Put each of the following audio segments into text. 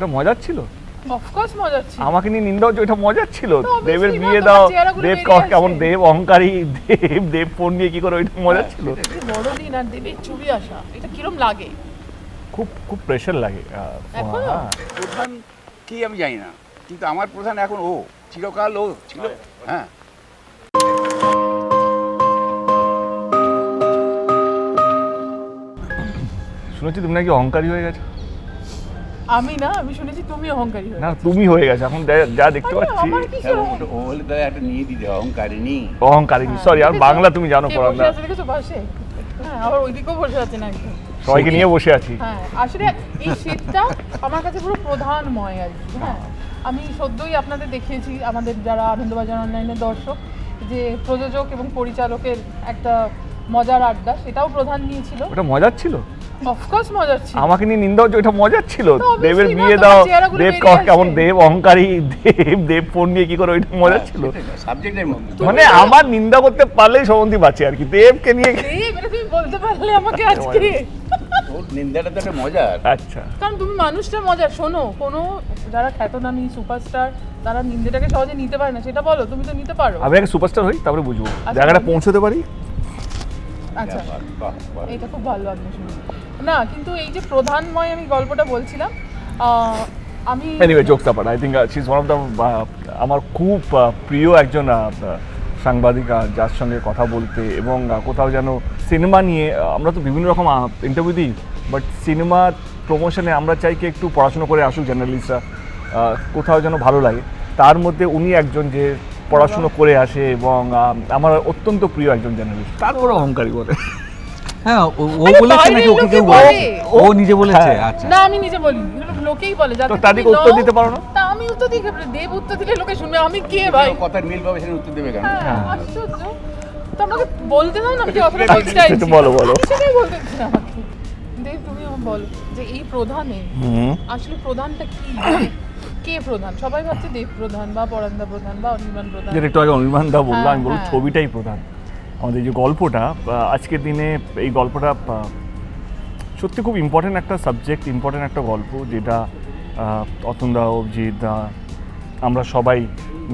এটা মজার ছিল? অফকোর্স মজার ছিল। আমাকে নিয়ে নিন্দা হচ্ছে ওটা মজার ছিল। দেবের বিয়ে দাও দেব কেমন দেব অহংকারী দেব দেব ফোন নিয়ে কি করে ওইটা মজার ছিল। বড়দিন আর দেবের ছবি আসা এটা কিরম লাগে? খুব খুব প্রেশার লাগে? হ্যাঁ। প্রধান কি আমি জানি না কিন্তু আমার প্রধান এখন ও চিরকাল ও ছিল হ্যাঁ। শুনেছি তুমি নাকি অহংকারী হয়ে গেছো। আমি না আমি শুনেছি তুমি অহংকারী হয়ে না তুমি হয়ে গেছো এখন যা- যা দেখতে পাচ্ছি। হ্যাঁ, ও হলে তো একটা নিয়ে দিতে অহংকারিনী। অহংকারী হ্যাঁ, সরি আর বাংলা তুমি জানো আছে দেখেছ পাশে? হ্যাঁ আবার ওইদিকেও বসে আছেন একজন। সবাইকে নিয়ে বসে আছি। হ্যাঁ আসলে এই শীতটা আমার কাছে পুরো প্রধানময় আর কি। হ্যাঁ আমি সদ্যই আপনাদের দেখিয়েছি আমাদের যারা আনন্দবাজার অনলাইনের দর্শক যে প্রযোজক এবং পরিচালকের একটা মজার আড্ডা সেটাও প্রধান নিয়েছিল। ওটা মজার ছিল? অফকোর্স মজার ছিল। আমাকে নিয়ে নিন্দা হচ্ছে ওইটা মজার ছিল। দেবের বিয়ে দাও দেব কেমন দেব অহংকারী দেব দেব ফোন নিয়ে কি করে ওইটা মজার ছিল। মানে আমার নিন্দা করতে পারলেই সমন্তি বাঁচে আর কি। দেবকে নিয়ে তুমি বলতে পারলে আমাকে আজকে। নিন্দাটা তো একটা মজার। আচ্ছা। কারণ তুমি মানুষটা মজার শোনো কোনো যারা খ্যাতনামী সুপারস্টার তারা নিন্দেটাকে সহজে নিতে পারে না সেটা বলো তুমি তো নিতে পারো। আমি আগে সুপারস্টার হই তারপরে বুঝব। আচ্ছা, জায়গাটা পৌঁছতে পারি? আচ্ছা। বাহ, বাহ, বাহ। এটা খুব ভালো আপনি শুনে না, কিন্তু এই যে প্রধানময় আমি গল্পটা বলছিলাম আমি anyway jokes upper I think she is one of the আমার খুব প্রিয় একজন সাংবাদিকা যার সঙ্গে কথা বলতে এবং কোথাও যেন সিনেমা নিয়ে আমরা তো বিভিন্ন রকম ইন্টারভিউ দিই বাট সিনেমা প্রমোশনে আমরা চাই কি একটু পড়াশুনো করে আসুক জার্নালিস্টরা কোথাও যেন ভালো লাগে। তার মধ্যে উনি একজন যে পড়াশুনো করে আসে এবং আমার অত্যন্ত প্রিয় একজন জার্নালিস্ট তারপরে অহংকারী বলে। হ্যাঁ ও- ও বলেছে নাকি ওকে কেউ ও নিজে বলেছে হ্যাঁ। আচ্ছা। না আমি নিজে বলি লোকেই বলে যাতে তো তাদেরকে তুমি উত্তর দিতে পারো না? তা আমি উত্তর দিই কেবল দেব উত্তর দিলে লোকে শুনবে আমি কে ভাই? কথার মিল পাবে সেটা উত্তর দেবে কেন? হ্যাঁ আশ্চর্য। তো আমাকে বলতে দাও না আমি অতটা ঠিক একটু বলো, বলো। সেটাই বলতে আমাকে। দেব তুমি আমার বলো যে এই প্রধানে আসলে প্রধানটা কি? মানে কে প্রধান? সবাই ভাবছে দেব প্রধান বা পরান্দা প্রধান বা অনির্বাণ প্রধান। যেটা একটু আগে অনির্বাণ দা বলল আমি বলব হ্যাঁ। ছবিটাই প্রধান। আমাদের যে গল্পটা আজকের দিনে এই গল্পটা সত্যি খুব ইম্পর্টেন্ট একটা সাবজেক্ট ইম্পর্টেন্ট একটা গল্প যেটা অতন্দা অভিজিৎ দা আমরা সবাই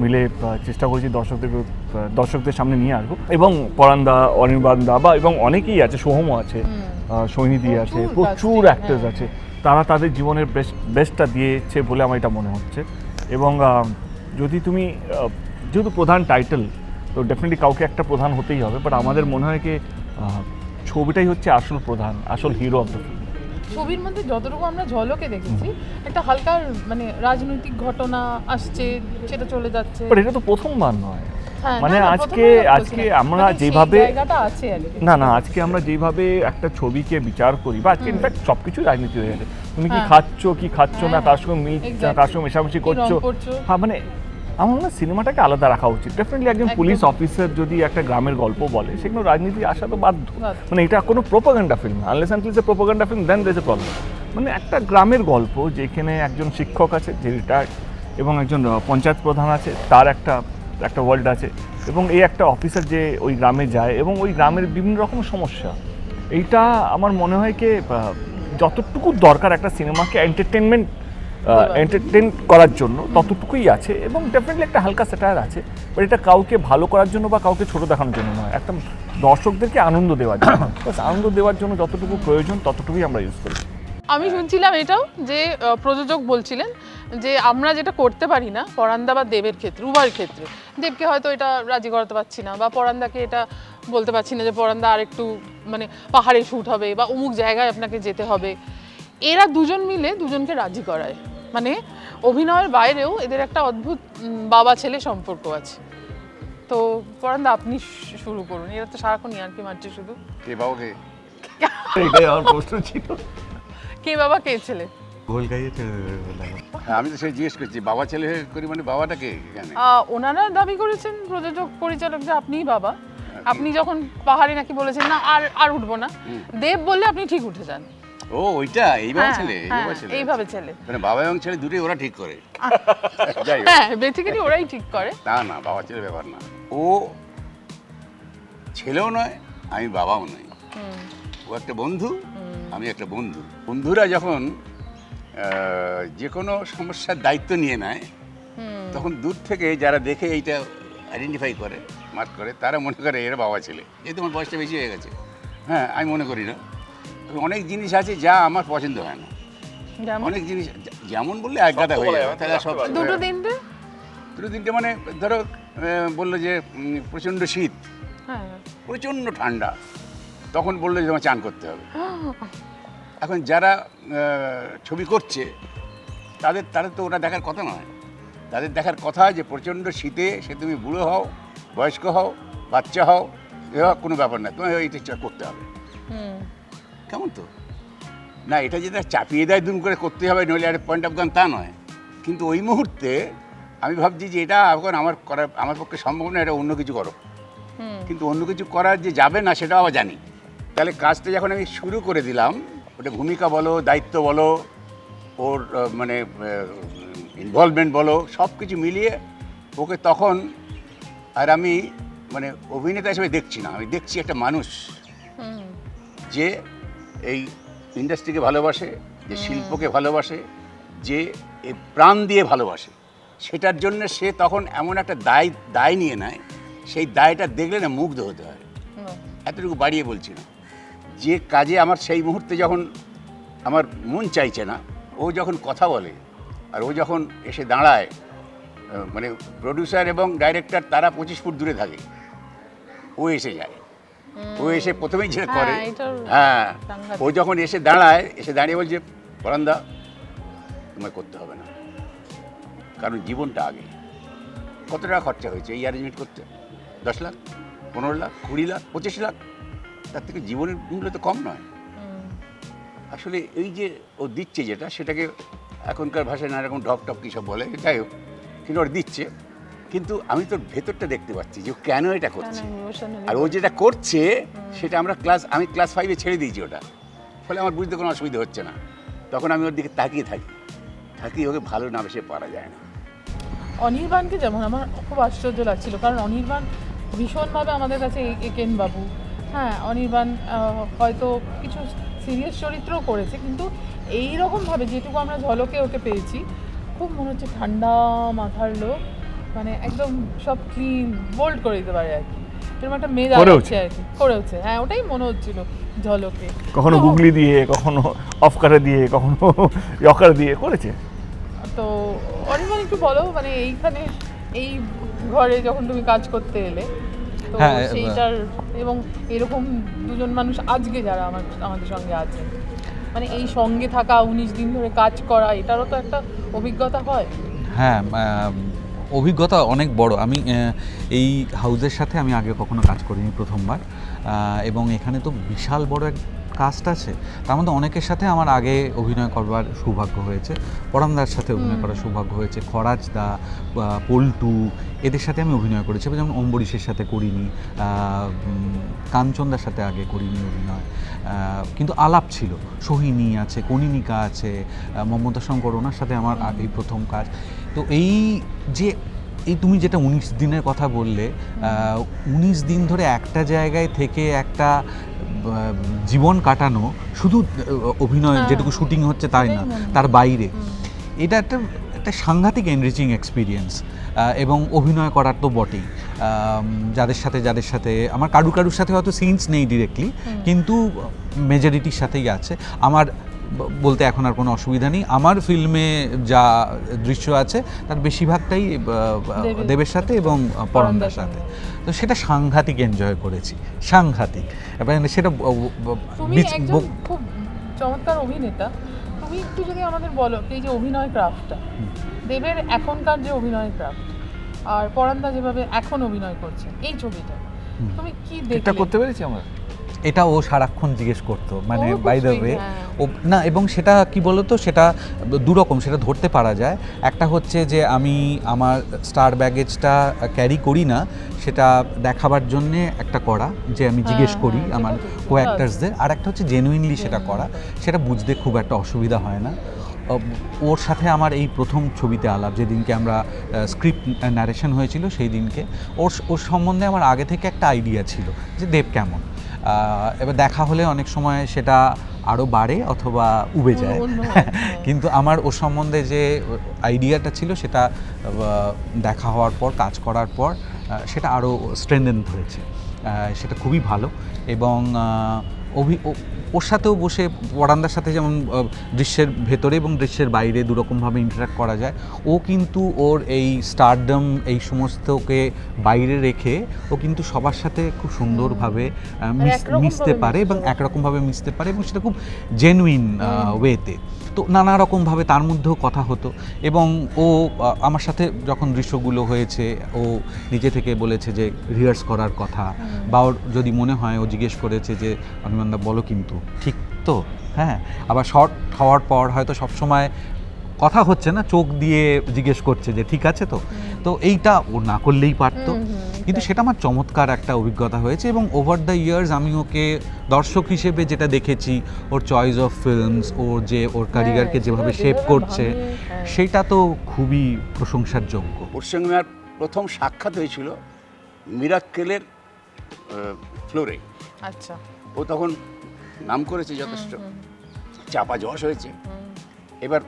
মিলে চেষ্টা করেছি দর্শকদের দর্শকদের সামনে নিয়ে আসব। এবং পরান্দা অনির্বাণ দা বা এবং অনেকেই আছে সোহমও আছে সৈনিধি আছে প্রচুর অ্যাক্টার্স। আছে। তারা তাদের জীবনের বেস্ট বেস্টটা দিয়েছে বলে আমার এটা মনে হচ্ছে। এবং যদি তুমি যেহেতু প্রধান টাইটেল তো ডেফিনেটলি কাউকে একটা প্রধান হতেই হবে বাট আমাদের মনে হয় কি ছবিটাই হচ্ছে আসল প্রধান আসল হিরো অফ দ্য ফিল্ম ছবির মধ্যে যতটুকু আমরা ঝলকে দেখেছি একটা হালকা মানে রাজনৈতিক ঘটনা আসছে সেটা চলে যাচ্ছে। বাট এটা তো প্রথমবার নয়। হ্যাঁ, মানে আজকে আজকে আমরা মানে যেভাবে না না আজকে আমরা যেভাবে একটা ছবিকে বিচার করি বা আজকে ইনফ্যাক্ট সব কিছুই রাজনীতি হয়ে গেছে। তুমি কি হ্যাঁ। খাচ্ছ কি খাচ্ছ না হ্যাঁ, কার সঙ্গে মিট exactly. কার সঙ্গে মেশামেশি করছ? করছ। হ্যাঁ মানে আমার মনে হয় সিনেমাটাকে আলাদা রাখা উচিত। ডেফিনেটলি একজন পুলিশ অফিসার যদি একটা গ্রামের গল্প বলে সেগুলো রাজনীতি আসা তো বাধ্য। মানে এটা কোনো প্রোপাগান্ডা ফিল্ম না। Unless and propaganda film then there a problem মানে একটা গ্রামের গল্প যেখানে একজন শিক্ষক আছে যে রিটায়ার্ড এবং একজন পঞ্চায়েত প্রধান আছে তার একটা একটা ওয়ার্ল্ড আছে এবং এই একটা অফিসার যে ওই গ্রামে যায় এবং ওই গ্রামের বিভিন্ন রকম সমস্যা। এইটা আমার মনে হয় কি যতটুকু দরকার একটা সিনেমাকে এন্টারটেনমেন্ট এন্টারটেন করার জন্য ততটুকুই আছে এবং ডেফিনেটলি একটা হালকা স্যাটায়ার আছে বাট এটা কাউকে ভালো করার জন্য বা কাউকে ছোট দেখানোর জন্য নয়। একটা দর্শকদেরকে আনন্দ দেওয়ার জন্য। আনন্দ দেওয়ার জন্য যতটুকু প্রয়োজন, ততটুকুই আমরা ইউজ করি। আমি শুনছিলাম এটাও যে প্রযোজক বলছিলেন যে, আমরা যেটা করতে পারি না পরান্দা বা দেবের ক্ষেত্রে উভয়ের ক্ষেত্রে, দেবকে হয়তো এটা রাজি করাতে পারছি না বা পরান্দাকে এটা বলতে পারছি না যে পরান্দা আর একটু মানে পাহাড়ে শ্যুট হবে বা অমুক জায়গায় আপনাকে যেতে হবে। এরা দুজন মিলে দুজনকে রাজি করায়। মানে অভিনয়ের বাইরেও এদের একটা অদ্ভুত বাবা ছেলে সম্পর্ক আছে। তো পরান্দা আপনি শুরু করুন। এরা তো সারাক্ষণ ইয়ার্কি মারছে শুধু। কে বাবাকে এটাই আমার প্রশ্ন ছিল। কে বাবা কে ছেলে? গোল গাইয়ে। হ্যাঁ, আমি তো সেই জিজ্ঞেস করছি বাবা ছেলে করি মানে বাবাটাকে এখানে? আহ, ওনারা দাবি করেছেন প্রযোজক পরিচালক যে আপনিই বাবা। আপনি যখন পাহাড়ে নাকি বলেছেন না আর আর উঠবো না। দেব বললে আপনি ঠিক উঠে যান। ও ওইটা? হ্যাঁ, ছেলে? হ্যাঁ, ছেলে? এইভাবে ছেলে। মানে বাবা এবং ছেলে দুটোই ওরা ঠিক করে। যাই হোক। হ্যাঁ বেসিক্যালি ওরাই ঠিক করে। না না বাবা ছেলে ব্যাপার না। ও ছেলেও নয় আমি বাবাও নই। হুম, ও একটা বন্ধু আমি একটা বন্ধু। বন্ধুরা যখন যে কোনো সমস্যার দায়িত্ব নিয়ে নেয় তখন দূর থেকে যারা দেখে এইটা আইডেন্টিফাই করে মার্ক করে তারা মনে করে এরা বাবা ছেলে। যেহেতু আমার বয়সটা বেশি হয়ে গেছে। হ্যাঁ আমি মনে করি না। অনেক জিনিস আছে যা আমার পছন্দ হয় না। অনেক জিনিস যেমন বললে একগাদা হয়ে যাবে তাহলে সব দুটো তিনটে দুটো তিনটে মানে ধরো বলল যে প্রচণ্ড শীত হ্যাঁ। প্রচণ্ড ঠান্ডা তখন বলল যে তোমার চান করতে হবে। এখন যারা ছবি করছে তাদের তাদের তো ওটা দেখার কথা নয়। তাদের দেখার কথা যে প্রচণ্ড শীতে সে তুমি বুড়ো হও বয়স্ক হও বাচ্চা হও এ হোক কোনো ব্যাপার না তোমার এইটা করতে হবে। হুম। কেমন তো? না এটা যেটা চাপিয়ে দেয় দুম করে করতে হবে নইলে একটা পয়েন্ট অফ গান তা নয়। কিন্তু ওই মুহূর্তে আমি ভাবছি যে এটা এখন আমার করা আমার পক্ষে সম্ভব না এটা অন্য কিছু করো। কিন্তু অন্য কিছু করার যে যাবে না সেটাও আবার জানি। তাহলে কাজটা যখন আমি শুরু করে দিলাম ওটা ভূমিকা বলো দায়িত্ব বলো ওর মানে ইনভলভমেন্ট বলো সব কিছু মিলিয়ে ওকে তখন আর আমি মানে অভিনেতা হিসেবে দেখছি না। আমি দেখছি একটা মানুষ যে এই ইন্ডাস্ট্রিকে ভালোবাসে, যে শিল্পকে ভালোবাসে, যে প্রাণ দিয়ে ভালোবাসে। সেটার জন্য সে তখন এমন একটা দায় দায় নিয়ে নেয়, সেই দায়টা দেখলে না মুগ্ধ হতে হয়। এতটুকু বাড়িয়ে বলছি না। যে কাজে আমার সেই মুহূর্তে যখন আমার মন চাইছে না, ও যখন কথা বলে আর ও যখন এসে দাঁড়ায় মানে প্রডিউসার এবং ডাইরেক্টর তারা পঁচিশ ফুট দূরে থাকে, ও এসে যায়। ও এসে প্রথমেই যেটা হ্যাঁ, করে হ্যাঁ ও যখন এসে দাঁড়ায় এসে দাঁড়িয়ে বলছে বরান্দা তোমায় করতে হবে না। কারণ জীবনটা আগে। কত টাকা খরচা হয়েছে এই অ্যারেঞ্জমেন্ট করতে? দশ লাখ পনেরো লাখ কুড়ি লাখ পঁচিশ লাখ? তার থেকে জীবনের মূল্য তো কম নয়। আসলে এই যে ও দিচ্ছে যেটা সেটাকে এখনকার ভাষায় নানা রকম ঢপ টপ কী সব বলে যাই হোক কিন্তু ওর দিচ্ছে। কিন্তু আমি তোর ভেতরটা দেখতে পাচ্ছি যে কেন এটা করছে? আর ও যেটা করছে? সেটা আমরা ক্লাস আমি ক্লাস ফাইভে ছেড়ে দিয়েছি ওটা। ফলে আমার বুঝতে কোনো অসুবিধা হচ্ছে না। তখন আমি ওর দিকে তাকিয়ে থাকি। থাকি ওকে ভালো না বেশি পারা যায় না। অনির্বাণকে যেমন আমার খুব আশ্চর্য লাগছিল কারণ অনির্বাণ ভীষণভাবে আমাদের কাছে একেন বাবু। হ্যাঁ অনির্বাণ হয়তো কিছু সিরিয়াস চরিত্রও করেছে কিন্তু এই রকমভাবে যেটুকু আমরা ঝলকে ওকে পেয়েছি খুব মনে হচ্ছে ঠান্ডা মাথার লোক। মানে একদম সব ক্লিন বোল্ড করে দিতে পারে আর কি। এরকম একটা মেয়ে। আছে আর কি করেওছে হ্যাঁ ওটাই মনে হচ্ছিল ঝলকে। কখনো গুগলি দিয়ে কখনো অফ কারে দিয়ে কখনো ইয়কার দিয়ে করেছে? তো অনির্বাণ একটু বলো মানে এইখানে এই ঘরে যখন তুমি কাজ করতে এলে তো হ্যাঁ, সেইটার এবং এরকম দুজন মানুষ আজকে যারা আমার আমাদের সঙ্গে আছেন মানে এই সঙ্গে থাকা উনিশ দিন ধরে কাজ করা এটারও তো একটা অভিজ্ঞতা হয়। হ্যাঁ অভিজ্ঞতা অনেক বড়। আমি এই হাউজের সাথে আমি আগে কখনো কাজ করিনি প্রথমবার। এবং এখানে তো বিশাল বড় এক কাস্ট আছে। তার মধ্যে অনেকের সাথে আমার আগে অভিনয় করবার সৌভাগ্য হয়েছে। পরামদার সাথে অভিনয় করার সৌভাগ্য হয়েছে। খরাজ দা পল্টু এদের সাথে আমি অভিনয় করেছি। যেমন অম্বরীশের সাথে করিনি কাঞ্চনদার সাথে আগে করিনি অভিনয়। কিন্তু আলাপ ছিল। সোহিনী আছে কনিনিকা আছে মমতা শঙ্কর ওনার সাথে আমার এই প্রথম কাজ। তো এই যে এই তুমি যেটা উনিশ দিনের কথা বললে উনিশ দিন ধরে একটা জায়গায় থেকে একটা জীবন কাটানো শুধু অভিনয় হ্যাঁ। যেটুকু শুটিং হচ্ছে তাই না। তার বাইরে। এটা একটা একটা সাংঘাতিক এনরিচিং এক্সপিরিয়েন্স এবং অভিনয় করার তো বটেই। যাদের সাথে যাদের সাথে আমার কারু কারুর সাথে হয়তো সিনস নেই ডিরেক্টলি কিন্তু মেজরিটির সাথেই আছে। আমার বলতে এখন আর কোনো অসুবিধা নেই। আমার ফিল্মে যা দৃশ্য আছে তার বেশিরভাগটাই দেবের- সাথে এবং পরমদার সাথে। তো সেটা সাংঘাতিক এনজয় করেছি। সাংঘাতিক। এবং সেটা খুব চমৎকার অভিনেতা। তুমি একটু যদি আমাদের বলো এই যে অভিনয় ক্রাফটটা দেবের এখনকার যে অভিনয় ক্রাফট আর পরান্দা যেভাবে এখন অভিনয় করছে এই ছবিটা তুমি কি দেখলে? করতে পেরেছি আমরা। এটা ও সারাক্ষণ জিজ্ঞেস করতো মানে ও বাই দ্য ওয়ে। ও না এবং সেটা কি বলতো সেটা দুরকম সেটা ধরতে পারা যায়। একটা হচ্ছে যে আমি আমার স্টার ব্যাগেজটা ক্যারি করি না সেটা দেখাবার জন্যে একটা করা যে আমি জিজ্ঞেস হ্যাঁ, করি হ্যাঁ, আমার সেটা ঠিক। কো অ্যাক্টার্সদের আর একটা হচ্ছে জেনুইনলি সেটা করা সেটা বুঝতে খুব একটা অসুবিধা হয় না। ওর সাথে আমার এই প্রথম ছবিতে আলাপ যেদিনকে আমরা স্ক্রিপ্ট ন্যারেশন হয়েছিল সেই দিনকে ওর ওর সম্বন্ধে আমার আগে থেকে একটা আইডিয়া ছিল যে দেব কেমন। এবার দেখা হলে অনেক সময় সেটা আরও বাড়ে অথবা উবে যায়। কিন্তু আমার ও সম্বন্ধে যে আইডিয়াটা ছিল সেটা দেখা হওয়ার পর কাজ করার পর সেটা আরও স্ট্রেন্থেন হয়েছে সেটা খুবই ভালো এবং অভি ওর সাথেও বসে পরান্দার সাথে যেমন দৃশ্যের ভেতরে এবং দৃশ্যের বাইরে দুরকমভাবে ইন্টারাক্ট করা যায়। ও কিন্তু ওর এই স্টারডম এই সমস্তকে বাইরে রেখে ও কিন্তু সবার সাথে খুব সুন্দরভাবে মিশতে পারে এবং একরকমভাবে মিশতে পারে এবং সেটা খুব জেনুইন ওয়েতে তো নানা রকমভাবে তার মধ্যেও কথা হতো এবং ও আমার সাথে যখন দৃশ্যগুলো হয়েছে ও নিজে থেকে বলেছে যে রিহার্স করার কথা বা ওর যদি মনে হয় ও জিজ্ঞেস করেছে যে অনিমানদা বলো কিন্তু। ঠিক তো? হ্যাঁ। আবার শর্ট হওয়ার পর হয়তো সবসময় কথা হচ্ছে না চোখ দিয়ে জিজ্ঞেস করছে যে ঠিক আছে তো? তো এইটা ও না করলেই পারতো। কিন্তু সেটা আমার চমৎকার একটা অভিজ্ঞতা হয়েছে এবং ওভার দ্য ইয়ার্স আমি ওকে দর্শক হিসেবে যেটা দেখেছি ওর চয়েস অফ ফিল্মস ওর যে ওর কারিগারকে যেভাবে শেপ করছে হ্যাঁ। সেটা তো খুবই প্রশংসার যোগ্য ওর সঙ্গে আমার প্রথম সাক্ষাৎ হয়েছিল মিরাক্কেলের ফ্লোরে। আচ্ছা। ও তখন নাম করেছে যথেষ্ট। চাপা যশ হয়েছে। এবার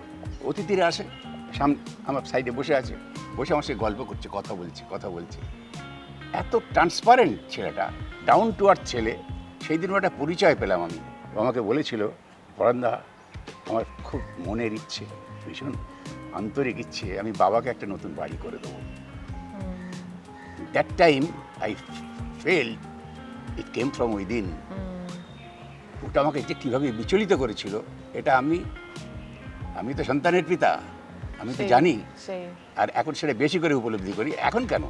অতিথিরা আসে সাম আমার সাইডে বসে আছে। বসে আমার সে গল্প করছে কথা বলছে কথা বলছে। এত ট্রান্সপারেন্ট ছেলেটা ডাউন টু আর্থ ছেলে সেই দিন একটা পরিচয় পেলাম আমি। আমাকে বলেছিল পরান্দা আমার খুব মনের ইচ্ছে ভীষণ আন্তরিক ইচ্ছে আমি বাবাকে একটা নতুন বাড়ি করে দেবো। That time I felt it came from within ওটা আমাকে যে কীভাবে বিচলিত করেছিল এটা আমি আমি তো সন্তানের পিতা আমি তো জানি। আর এখন সেটা বেশি করে উপলব্ধি করি এখন কেন?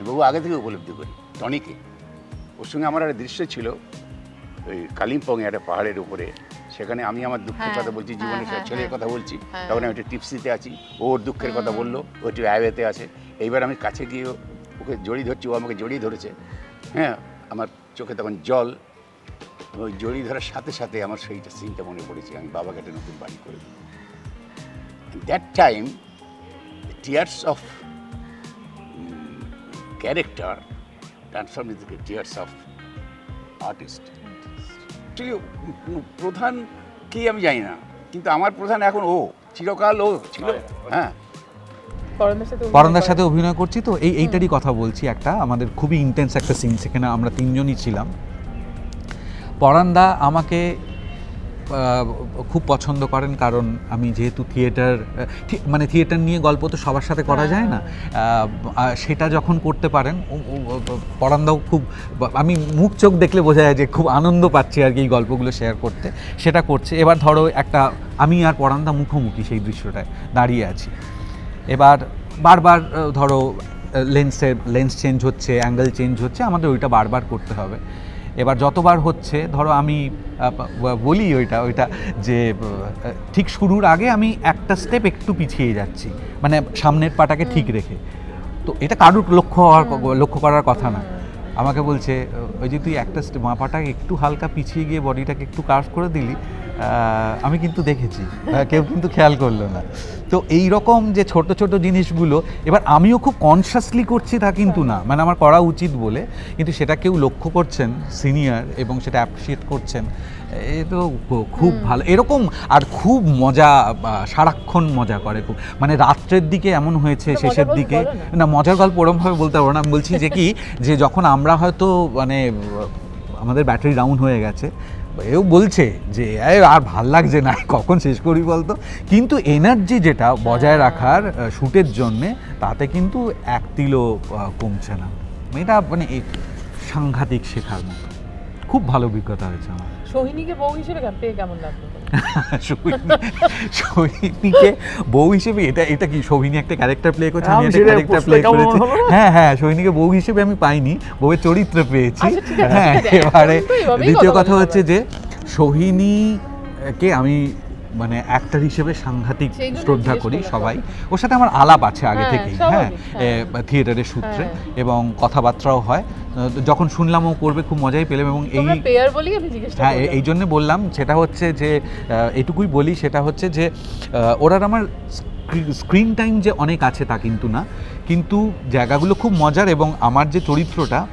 আমি বাবু আগে থেকে উপলব্ধি করি টনিকে। ওর সঙ্গে আমার একটা দৃশ্য ছিল ওই কালিম্পংয়ে একটা পাহাড়ের উপরে। সেখানে আমি আমার দুঃখের হ্যাঁ, কথা বলছি জীবনের হ্যাঁ, ছেলের হ্যাঁ। কথা বলছি। তখন আমি একটু টিপসিতে আছি ও ওর দুঃখের কথা বলল ও একটু অ্যাওয়েতে আছে। এইবার আমি কাছে গিয়ে ওকে জড়িয়ে ধরছি ও আমাকে জড়িয়ে ধরেছে। হ্যাঁ আমার চোখে তখন জল। ওই জড়িয়ে ধরার সাথে সাথে আমার সেইটা সিনটা মনে পড়েছে আমি বাবাকে একটা নতুন বাড়ি করে দেবো that time tears mm, character transform into the tears of artist. Actually, প্রধান কি আমি জানি না কিন্তু আমার প্রধান এখন ও চিরকাল ও ছিল। হ্যাঁ। পরান্দার সাথে অভিনয় করছি তো এই এইটারই কথা বলছি একটা আমাদের খুবই ইন্টেন্স একটা সিন সেখানে আমরা তিনজনই ছিলাম। পরান্দা আমাকে খুব পছন্দ করেন, কারণ আমি যেহেতু থিয়েটার মানে থিয়েটার নিয়ে গল্প তো সবার সাথে করা যায় না। সেটা যখন করতে পারেন পরান্দাও খুব, আমি মুখ চোখ দেখলে বোঝা যায় যে খুব আনন্দ পাচ্ছি আর কি এই গল্পগুলো শেয়ার করতে। সেটা করছে। এবার ধরো একটা, আমি আর পরান্দা মুখোমুখি সেই দৃশ্যটায় দাঁড়িয়ে আছি। এবার বারবার, ধরো, লেন্সের, লেন্স চেঞ্জ হচ্ছে অ্যাঙ্গেল চেঞ্জ হচ্ছে, আমাদের ওইটা বারবার করতে হবে। এবার যতবার হচ্ছে ধরো আমি বলি ওইটা ওইটা যে ঠিক শুরুর আগে আমি একটা স্টেপ একটু পিছিয়ে যাচ্ছি মানে সামনের পাটাকে ঠিক রেখে। তো এটা কারুর লক্ষ্য হওয়ার লক্ষ্য করার কথা না। আমাকে বলছে ওই যে তুই একটা মাপাটা একটু হালকা পিছিয়ে গিয়ে বডিটাকে একটু কার্ভ করে দিলি আমি কিন্তু দেখেছি। কেউ কিন্তু খেয়াল করল না। তো এই রকম যে ছোট ছোট জিনিসগুলো এবার আমিও খুব কনসিয়াসলি করছি তা কিন্তু না। মানে আমার করা উচিত বলে। কিন্তু সেটা কেউ লক্ষ্য করছেন সিনিয়র এবং সেটা অ্যাপ্রিসিয়েট করছেন এ তো খুব ভালো। এরকম আর খুব মজা সারাক্ষণ মজা করে খুব। মানে রাত্রের দিকে এমন হয়েছে শেষের দিকে। না। না মজার গল্প ওরমভাবে বলতে পারব না। আমি বলছি যে কি যে যখন আমরা হয়তো মানে আমাদের ব্যাটারি ডাউন হয়ে গেছে এও বলছে যে "এ, আর ভালো লাগছে না কখন শেষ করি বলতো? কিন্তু এনার্জি যেটা বজায় রাখার শ্যুটের জন্যে তাতে কিন্তু এক তিলও কমছে না। এটা মানে সাংঘাতিক শেখার মতো। খুব ভালো অভিজ্ঞতা হয়েছে আমার। সোহিনীকে বউ হিসেবে পেয়ে কেমন লাগল? সোহিনীকে বউ হিসেবে এটা এটা কি সোহিনী একটা ক্যারেক্টার প্লে করছে? আমি একটা ক্যারেক্টার প্লে করেছি। হ্যাঁ হ্যাঁ সোহিনীকে বউ হিসেবে আমি পাইনি বউয়ের চরিত্র পেয়েছি। আচ্ছা, হ্যাঁ এবারে তো এভাবেই দ্বিতীয় কথা হচ্ছে। যে সোহিনীকে আমি মানে অ্যাক্টর হিসেবে সাংঘাতিক শ্রদ্ধা করি সবাই। ওর সাথে আমার আলাপ আছে আগে হ্যাঁ, থেকেই হ্যাঁ? থিয়েটারের সূত্রে হ্যাঁ। এবং কথাবার্তাও হয়। যখন শুনলাম ও করবে খুব মজাই পেলাম এবং এই হ্যাঁ এই জন্য বললাম সেটা হচ্ছে যে এটুকুই বলি সেটা হচ্ছে যে আহ, ওরা আমার স্ক্রিন টাইম যে অনেক আছে তা কিন্তু না। কিন্তু জায়গাগুলো খুব মজার এবং আমার যে চরিত্রটা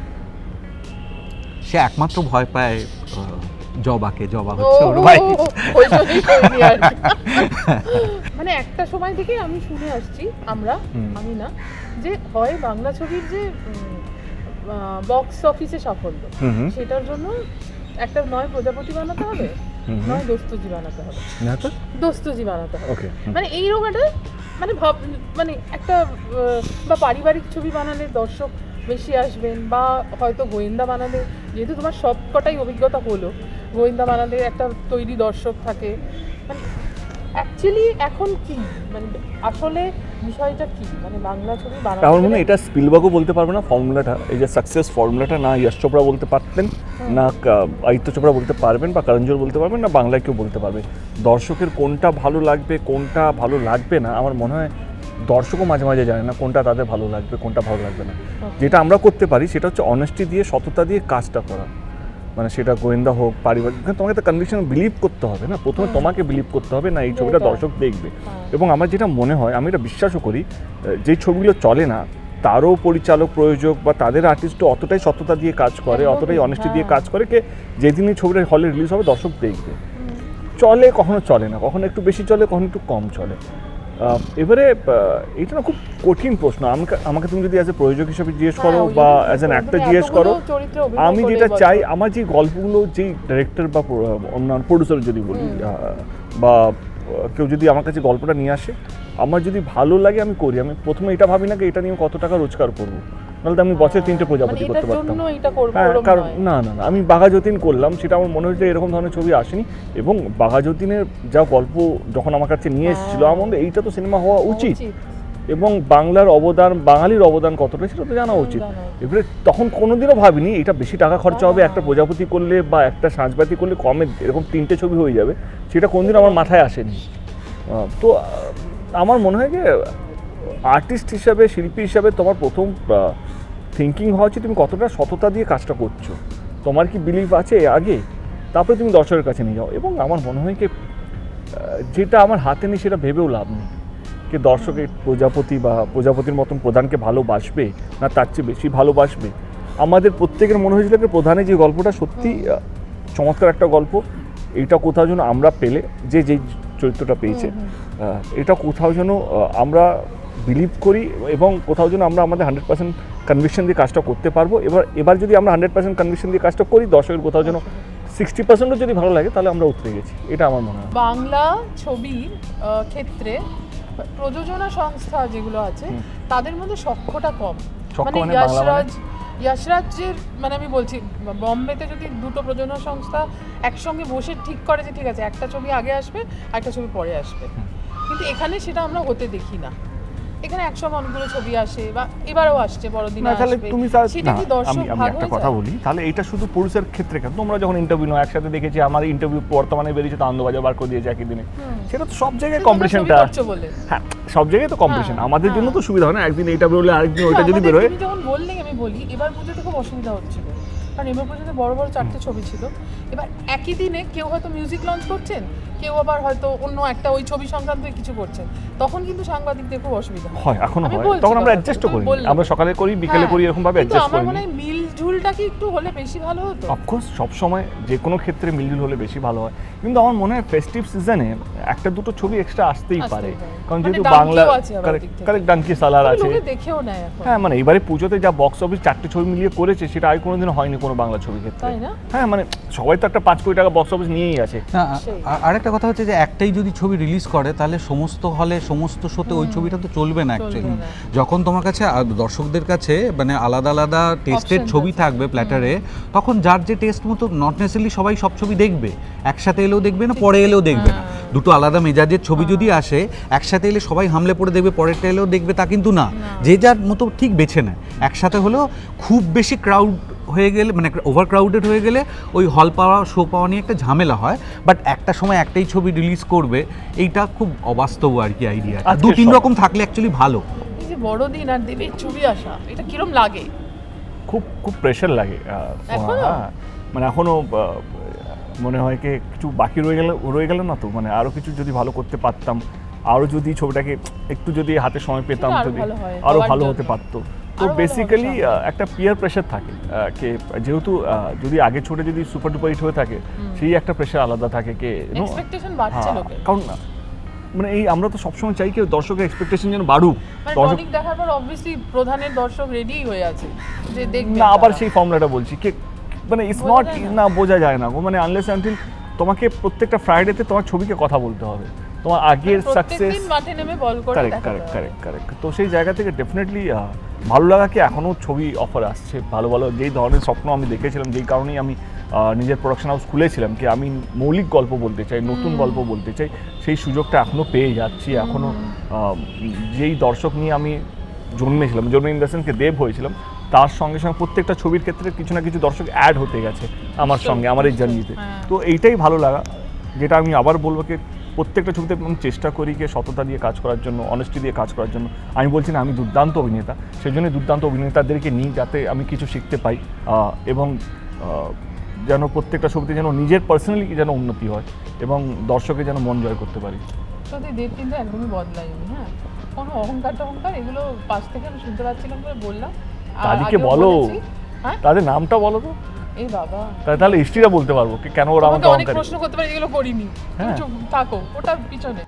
সে একমাত্র ভয় পায় জবাকে জবা হচ্ছে ওর ভাই। মানে একটা সময় থেকে আমি শুনে আসছি আমরা আমি না যে হয় বাংলা ছবির যে বক্স অফিসে সাফল্য সেটার জন্য একটা নয় প্রজাপতি বানাতে হবে। নয় দোস্তজি বানাতে হবে। দোস্তজি বানাতে হবে। মানে এইরকম একটা মানে ভাব মানে একটা বা পারিবারিক ছবি বানালে দর্শক বেশি আসবেন বা হয়তো গোয়েন্দা বানালে যেহেতু তোমার সব কটাই অভিজ্ঞতা হলো গোয়েন্দা বানালে একটা তৈরি দর্শক থাকে। মানে অ্যাকচুয়ালি এখন কি? মানে আসলে বিষয়টা কি? মানে বাংলা ছবি বানাতে আমার মনে এটা স্পিলবাগও বলতে পারবে না ফর্মুলাটা। এই যে সাকসেস ফর্মুলাটা না ইয়াশ চোপড়া বলতে পারতেন না আদিত্য চোপড়া বলতে পারবেন বা করঞ্জোর বলতে পারবেন না বাংলায় কেউ বলতে পারবে। দর্শকের কোনটা ভালো লাগবে কোনটা ভালো লাগবে না আমার মনে হয় দর্শকও মাঝে মাঝে জানে না কোনটা তাদের ভালো লাগবে কোনটা ভালো লাগবে না। যেটা আমরা করতে পারি সেটা হচ্ছে অনেস্টি দিয়ে সততা দিয়ে কাজটা করা। মানে সেটা গোয়েন্দা হোক পারিবারিক তোমাকে তো কনভিকশন বিলিভ করতে হবে না। প্রথমে তোমাকে বিলিভ করতে হবে না এই ছবিটা দর্শক দেখবে। হ্যাঁ। এবং আমার যেটা মনে হয় আমি এটা বিশ্বাসও করি যে ছবিগুলো চলে না তারও পরিচালক প্রয়োজক বা তাদের আর্টিস্টও অতটাই সততা দিয়ে কাজ করে অতটাই অনেস্টি দিয়ে হ্যাঁ। কাজ করে কে যেদিন এই ছবিটা হলে রিলিজ হবে দর্শক দেখবে। চলে কখনো চলে না কখনো একটু বেশি চলে কখনো একটু কম চলে। এবারে এটা না খুব কঠিন প্রশ্ন। আমাকে আমাকে তুমি যদি অ্যাজ এ প্রযোজক হিসেবে জিজ্ঞেস করো হ্যাঁ, বা অ্যাজ অ্যান অ্যাক্টর জিজ্ঞেস করো আমি যেটা চাই আমার যে গল্পগুলো যেই ডিরেক্টর বা অন্যান্য প্রডিউসার যদি বলি বা কেউ যদি আমার কাছে গল্পটা নিয়ে আসে আমার যদি ভালো লাগে আমি করি। আমি প্রথমে এটা ভাবি না যে এটা নিয়ে কত টাকা রোজগার করব। নাহলে তো আমি বছরে তিনটে প্রজাপতি মানে করতে পারতাম। হ্যাঁ কারণ। না না না আমি বাঘাযতীন করলাম সেটা আমার মনে হয়েছে এরকম ধরনের ছবি আসেনি। এবং বাঘাযতীনের যা গল্প যখন আমার কাছে নিয়ে এসেছিল হ্যাঁ। আমার মনে এইটা তো সিনেমা হওয়া উচিত। উচিত। এবং বাংলার অবদান বাঙালির অবদান কতটা সেটা তো জানা উচিত। এবারে তখন কোনোদিনও ভাবিনি এটা বেশি টাকা খরচা হবে একটা প্রজাপতি করলে বা একটা সাঁঝবাতি করলে কমে এরকম তিনটে ছবি হয়ে যাবে সেটা কোনদিন আমার মাথায় আসেনি। তো আমার মনে হয় যে আর্টিস্ট হিসাবে শিল্পী হিসাবে তোমার প্রথম থিঙ্কিং হওয়া উচিত। তুমি কতটা সততা দিয়ে কাজটা করছ? তোমার কি বিলিভ আছে আগে? তারপরে তুমি দর্শকের কাছে নিয়ে যাও। এবং আমার মনে হয় কি যেটা আমার হাতে নেই সেটা ভেবেও লাভ নেই। কে দর্শকের প্রজাপতি বা প্রজাপতির মতন প্রধানকে ভালোবাসবে না তার চেয়ে বেশি ভালোবাসবে? আমাদের প্রত্যেকের মনে হয়েছিল যে প্রধানের যে গল্পটা সত্যি চমৎকার একটা গল্প। এটা কোথাও যেন আমরা পেলে যে যেই চরিত্রটা পেয়েছে এটা কোথাও যেন আমরা বিলিভ করি এবং কোথাও যেন আমরা আমাদের হান্ড্রেড পার্সেন্ট কনভিকশন দিয়ে কাজটা করতে পারব। এবার এবার যদি আমরা হান্ড্রেড পার্সেন্ট কনভিকশন দিয়ে কাজটা করি দর্শকের কোথাও যেন সিক্সটি পার্সেন্টও যদি ভালো লাগে তাহলে আমরা উতরে গেছি। এটা আমার মনে হয়। বাংলা আহ, ক্ষেত্রে প্রযোজনা সংস্থা যেগুলো আছে তাদের মধ্যে সক্ষটা কম। মানে মানে মানে? যশরাজ যশরাজের মানে আমি বলছি বম্বেতে যদি দুটো প্রযোজনা সংস্থা একসঙ্গে বসে ঠিক করে যে ঠিক আছে একটা ছবি আগে আসবে একটা ছবি পরে আসবে। কিন্তু এখানে সেটা আমরা হতে দেখি না। এখানে একসঙ্গে অনেকগুলো ছবি আসে বা এবারেও আসছে বড়দিন না তাহলে তুমি সেটা কি দর্শক আমি একটা কথা বলি তাহলে এটা শুধু পুরুষের ক্ষেত্রে কেন? তোমরা যখন ইন্টারভিউ নাও একসাথে দেখেছি আমার ইন্টারভিউ বর্তমানে বেরিয়েছে তো আনন্দবাজার বার করে দিয়েছে একই দিনে। সেটা তো সব জায়গায় কম্পিটিশনটা হ্যাঁ সব জায়গায় তো কম্পিটিশন হ্যাঁ, আমাদের জন্য হ্যাঁ। তো সুবিধা হয় না একদিন এইটা বেরোলে আরেকদিন ওইটা যদি বেরোয় যখন বললে আমি বলি এবার পুজোতে খুব অসুবিধা হচ্ছিল। কারণ এবার পুজোতে বড় বড় চারটে ছবি ছিল। এবার একই দিনে কেউ হয়তো মিউজিক লঞ্চ করছেন কেউ আবার হয়তো অন্য একটা ওই ছবি সংক্রান্ত কিছু করছেন তখন কিন্তু সাংবাদিকদের খুব অসুবিধা হয়। এখনও হয়। তখন আমরা তুমি করি আমরা সকালে করি বিকেলে হ্যাঁ, করি এরকম ভাবে অ্যাডজাস্ট আমার করি মনে হয় মিল ঝুলটা কি একটু হলে বেশি ভালো হতো? অফকোর্স সবসময় যে কোনো ক্ষেত্রে মিলজুল হলে বেশি ভালো হয়। কিন্তু আমার মনে হয় ফেস্টিভ সিজনে একটা দুটো ছবি এক্সট্রা আসতেই পারে। কারণ মানে যেহেতু বাংলা আছে কারেক্ট ডাঙ্কি সালার আছে। দেখেও নেয় এখন। হ্যাঁ মানে এবারে পুজোতে যা বক্স অফিস চারটে ছবি মিলিয়ে করেছে সেটা আগে কোনোদিন হয়নি কোনো বাংলা ছবি ক্ষেত্রে। তাই না? হ্যাঁ মানে সবাই তো একটা পাঁচ কোটি টাকা বক্স অফিস নিয়েই আছে। না আরেকটা কথা হচ্ছে যে একটাই যদি ছবি রিলিজ করে তাহলে সমস্ত হলে সমস্ত শোতে ওই ছবিটা তো চলবে না অ্যাকচুয়ালি যখন তোমার কাছে দর্শকদের কাছে মানে আলাদা আলাদা টেস্টের ছবি থাকবে প্ল্যাটারে তখন যার যে টেস্ট মতো নট নেসেসারি সবাই সব ছবি দেখবে। একসাথে এলেও দেখবে না পরে এলেও দেখবে না। হ্যাঁ। দুটো আলাদা মেজাজের ছবি যদি আসে একসাথে এলে সবাই হামলে পড়ে দেখবে পরেরটা এলেও দেখবে তা কিন্তু না। যে যার মতো ঠিক বেছে নেয়। একসাথে হলেও খুব বেশি ক্রাউড হয়ে গেলে মানে ওভার ক্রাউডেড হয়ে গেলে ওই হল পাওয়া শো পাওয়া নিয়ে একটা ঝামেলা হয়। বাট একটা সময় একটাই ছবি রিলিজ করবে এইটা খুব অবাস্তব আর কি আইডিয়া আজকে দু তিন রকম থাকলে অ্যাকচুয়ালি ভালো। এই যে বড়দিন আর দেবের ছবি আসা এটা কিরম লাগে? খুব খুব প্রেশার লাগে হ্যাঁ। মানে এখনও মনে হয় কি কিছু বাকি রয়ে গেল রয়ে গেল না তো? মানে আরও কিছু যদি ভালো করতে পারতাম আরও যদি ছবিটাকে একটু যদি হাতে সময় পেতাম আরও যদি ভালো আরও ভালো হতে পারতো। তো বেসিক্যালি একটা পিয়ার প্রেশার থাকে কে যেহেতু যদি আগে ছোটে যদি সুপার ডুপার হিট হয়ে থাকে সেই একটা প্রেশার আলাদা থাকে কে হ্যাঁ, কারণ মানে এই আমরা তো সবসময় চাই কি দর্শকের এক্সপেকটেশন যেন বাড়ুক। মানে দর্শক দেখার পর অবভিয়াসলি প্রধানের দর্শক রেডি হয়ে আছে যে দেখবে না আবার সেই ফর্মুলাটা বলছি কে মানে ইটস নট না। বোঝা যায় না গো, মানে আনলেস আনটিল তোমাকে প্রত্যেকটা ফ্রাইডেতে তোমার ছবিকে কথা বলতে হবে। তোমার আগের সাকসেস প্রত্যেকদিন মাঠে নেমে বল করে কারেক্ট কারেক্ট কারেক্ট কারেক্ট তো সেই জায়গা থেকে ডেফিনেটলি ভালো লাগা কি এখনও ছবি অফার আসছে। ভালো ভালো যেই ধরনের স্বপ্ন আমি দেখেছিলাম যেই কারণেই আমি নিজের প্রোডাকশন হাউস খুলেছিলাম কি আমি মৌলিক গল্প বলতে চাই নতুন গল্প বলতে চাই সেই সুযোগটা এখনও পেয়ে যাচ্ছি। এখনও যেই দর্শক নিয়ে আমি জন্মেছিলাম জন্মে ইন দ্য সেন্সকে দেব হয়েছিলাম তার সঙ্গে সঙ্গে প্রত্যেকটা ছবির ক্ষেত্রে কিছু না কিছু দর্শক অ্যাড হতে গেছে আমার সঙ্গে আমার এই জার্নিতে হ্যাঁ। তো এইটাই ভালো লাগা যেটা আমি আবার বলব কি প্রত্যেকটা ছবিতে আমি চেষ্টা করি যে সততা দিয়ে কাজ করার জন্য অনেস্টি দিয়ে কাজ করার জন্য। আমি বলছি না আমি দুর্দান্ত অভিনেতা। সেই জন্য দুর্দান্ত অভিনেতাদেরকে নিই যাতে আমি কিছু শিখতে পাই এবং যেন প্রত্যেকটা ছবিতে যেন নিজের পার্সোনালি যেন উন্নতি হয় এবং দর্শকের যেন মন জয় করতে পারি। সত্যি দেব কিন্তু একদমই বদলায়নি হ্যাঁ? কোনো অহংকার টহংকার এগুলো পাশ থেকে আমি শুনতে পাচ্ছিলাম বলে বললাম। আর বলো। হ্যাঁ? তাদের নামটা বলো তো। এই বাবা। তাহলে হিস্ট্রিটা বলতে পারব কেন ওরা আমাকে অনেক প্রশ্ন করতে পারে এগুলো করিনি। হ্যাঁ। থাকো ওটা পিছনে।